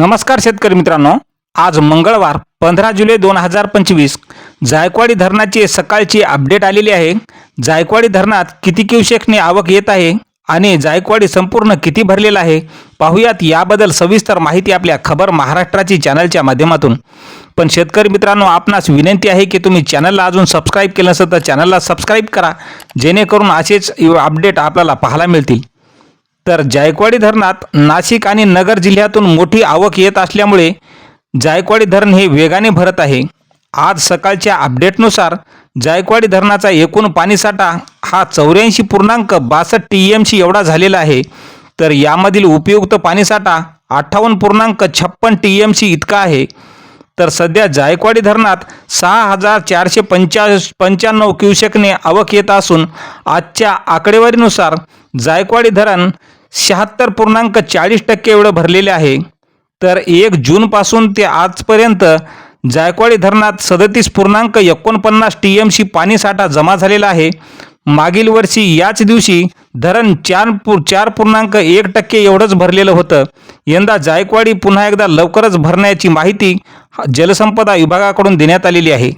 नमस्कार शेतकरी मित्रांनो. आज मंगळवार पंधरा जुलै दोन हजार पंचवीस. जायकवाडी धरणाची सकाळची अपडेट आलेली आहे. जायकवाडी धरणात किती क्युसेकने आवक येत आहे आणि जायकवाडी संपूर्ण किती भरलेला आहे? पाहूयात याबद्दल सविस्तर माहिती आपल्या खबर महाराष्ट्राची चॅनलच्या माध्यमातून. पण शेतकरी मित्रांनो आपणास विनंती आहे की तुम्ही चॅनलला अजून सबस्क्राईब केलं नसेल तर चॅनलला सबस्क्राईब करा. जेणेकरून असेच अपडेट आपल्याला पाहायला मिळतील. तर जायकवाडी धरणात नाशिक आणि नगर जिल्ह्यातून मोठी आवक येत असल्यामुळे जायकवाडी धरण हे वेगाने भरत आहे. आज सकाळच्या अपडेटनुसार जायकवाडी धरणाचा एकूण पाणीसाठा हा चौऱ्याऐंशी पूर्णांक बासष्ट टी एम सी एवढा झालेला आहे. तर यामधील उपयुक्त पाणीसाठा अठ्ठावन्न पूर्णांक छप्पन टी एम सी इतका आहे. तर सध्या जायकवाडी धरणात सहा हजार चारशे पंचा पंच्याण्णव क्युसेकने आवक येत असून आजच्या आकडेवारीनुसार जायकवाडी धरण शहात्तर पूर्णांक चाळीस टक्के एवढं भरलेले आहे. तर एक जूनपासून ते आजपर्यंत जायकवाडी धरणात सदतीस पूर्णांक एकोणपन्नास टी एम सी पाणीसाठा जमा झालेला आहे. मागील वर्षी याच दिवशी धरण चार पू चार पूर्णांक एक टक्के एवढंच भरलेलं होतं. यंदा जायकवाडी पुन्हा एकदा लवकरच भरण्याची माहिती जलसंपदा विभागाकडून देण्यात आलेली आहे.